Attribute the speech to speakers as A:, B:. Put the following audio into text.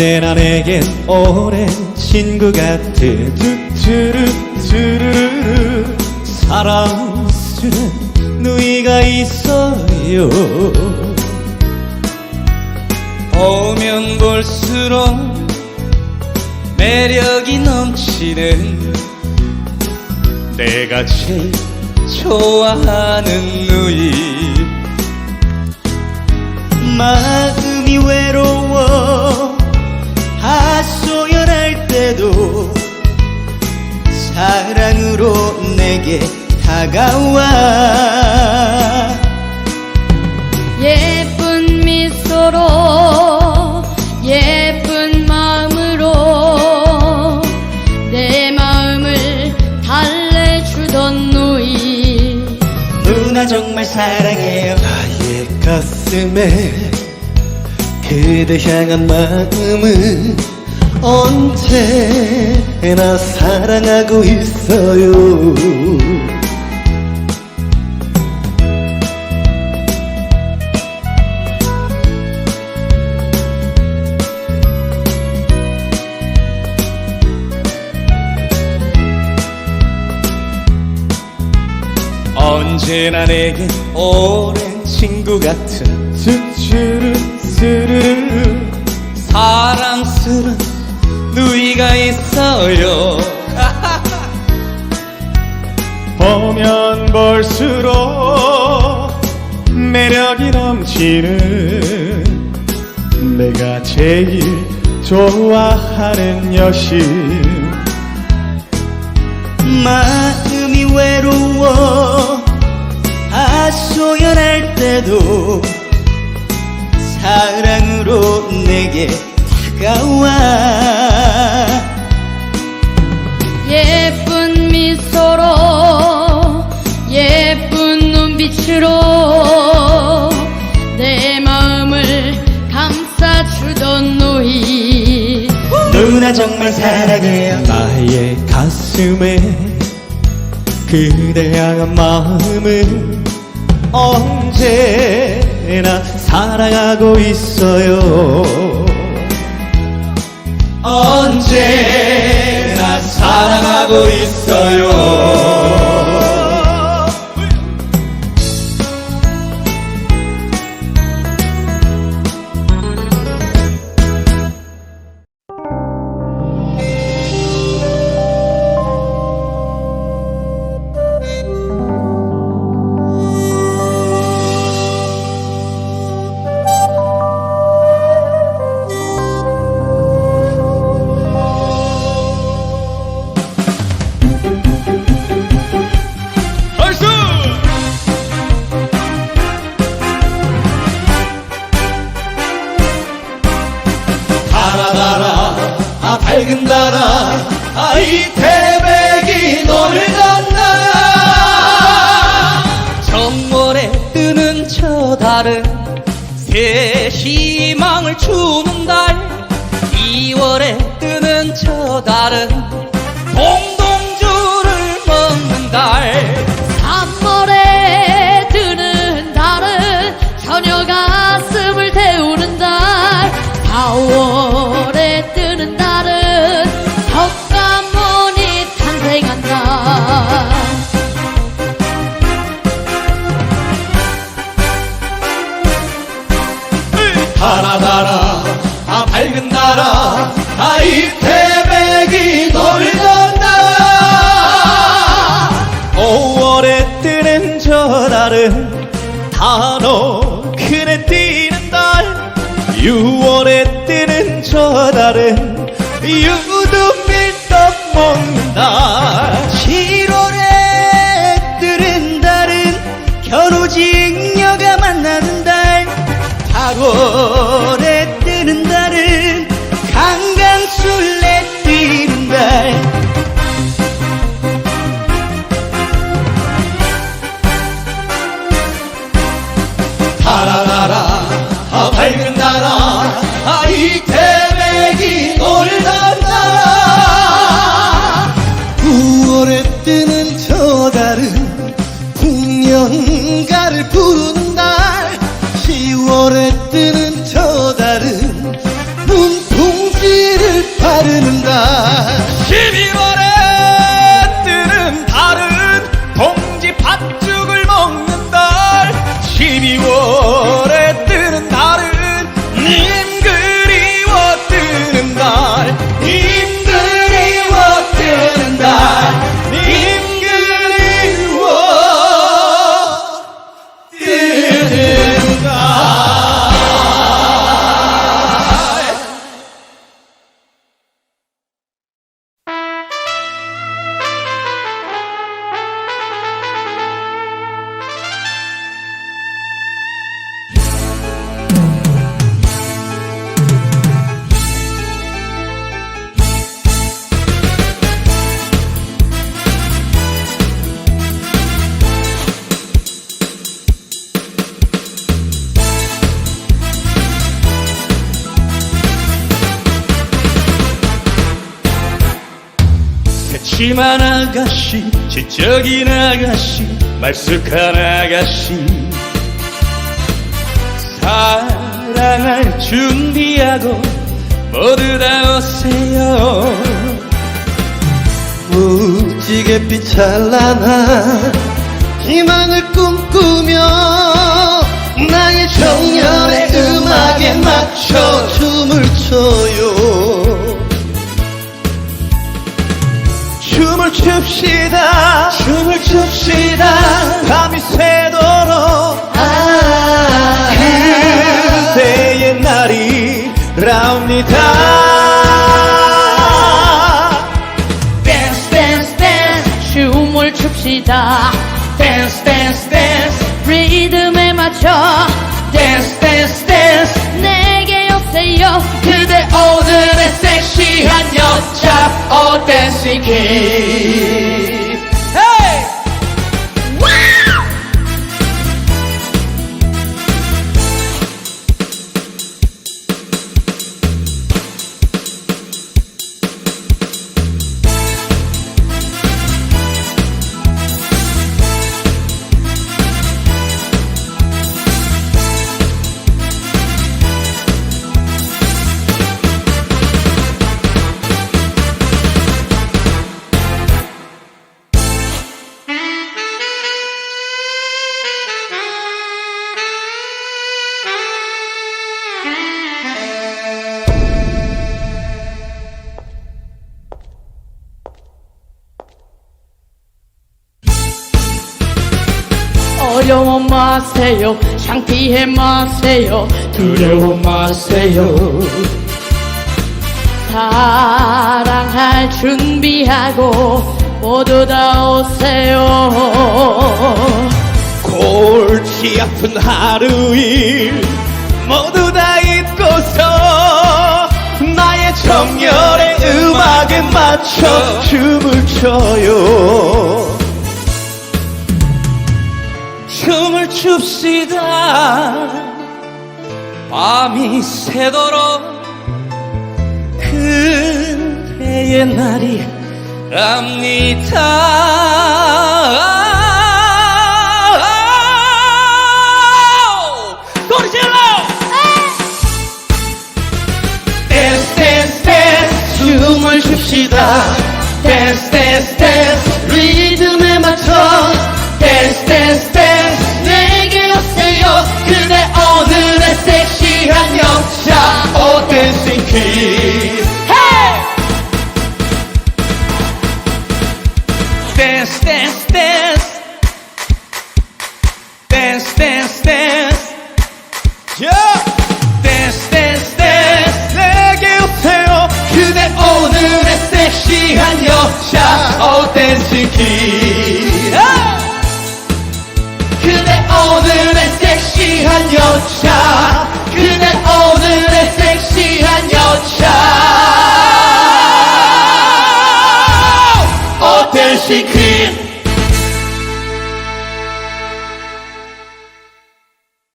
A: 언제나 내겐 오랜 친구 같은 뚜뚜루 뚜루루루. 사랑스런 누이가 있어요.
B: 보면 볼수록 매력이 넘치는
A: 내가 제일
B: 좋아하는 누이.
A: 마음이 외 때도 사랑으로 내게 다가와.
C: 예쁜 미소로 예쁜 마음으로 내 마음을 달래주던 누이.
A: 누나 정말 사랑해요. 나의 가슴에 그대 향한 마음은 언제나 사랑하고 있어요. 언제나 내겐 오랜 친구 같은 쭈쭈루 쭈루루
B: 사랑스런 누이가 있어요.
A: 보면 볼수록 매력이 넘치는 내가 제일 좋아하는 여신. 마음이 외로워 하소연할 때도 사랑으로 내게 다가와
C: 예쁜 미소로 예쁜 눈빛으로 내 마음을 감싸주던 누이.
A: 누나 정말 사랑해요. 나의 가슴에 그대 향한 마음을 언제나 사랑하고 있어요. 언제나 사랑 있어요 아 밝은 달아 아이 태백이 너를 간다.
B: 정월에 뜨는 저 달은 새 희망을 주는 달. 2월에 뜨는 저 달은 동
A: 저 달은 단어 그네 뛰는 달 6월에 뜨는 저 달은 유두 밀떡 먹는 달 7월에 뜨는 달은 결혼직녀가 만나는 달 8월
B: vivir 심한 아가씨 지적인 아가씨 말쑥한 아가씨. 사랑할 준비하고 모두 다 오세요.
A: 무지갯빛 찬란한 희망을 꿈꾸며 나의 정열의 음악에 맞춰 춤을 춰요 춤을 춥시다. 춤을 춥시다. 밤이 새도록 아 그때의 날이 라옵니다.
C: 댄스 댄스 댄스. 춤을 춥시다. 댄스 댄스 댄스. 리듬에 맞춰. 댄스 댄스 댄스. 내게 오세요. 그대 오늘의 섹시한 여자 오 댄싱 퀸 어려워 마세요. 창피해 마세요. 두려워 마세요. 사랑할 준비하고 모두 다 오세요.
A: 골치 아픈 하루 일 모두 다 잊고서 나의 정열의 음악에 맞춰 춤을 춰요
B: 춥시다. 밤이 새도록 그대의 날이 랍니다. 소리 질러
A: 댄스 댄스 댄스. 춤을 춥시다. 댄스 댄스 댄스 keys. Hey! Dance, dance, dance. Dance, dance, dance. Yeah! Dance, dance, dance. 내게 오세요. 그대 오늘의 섹시한 여자. Oh, dancing keys. 그대 오늘의 섹시한 여자.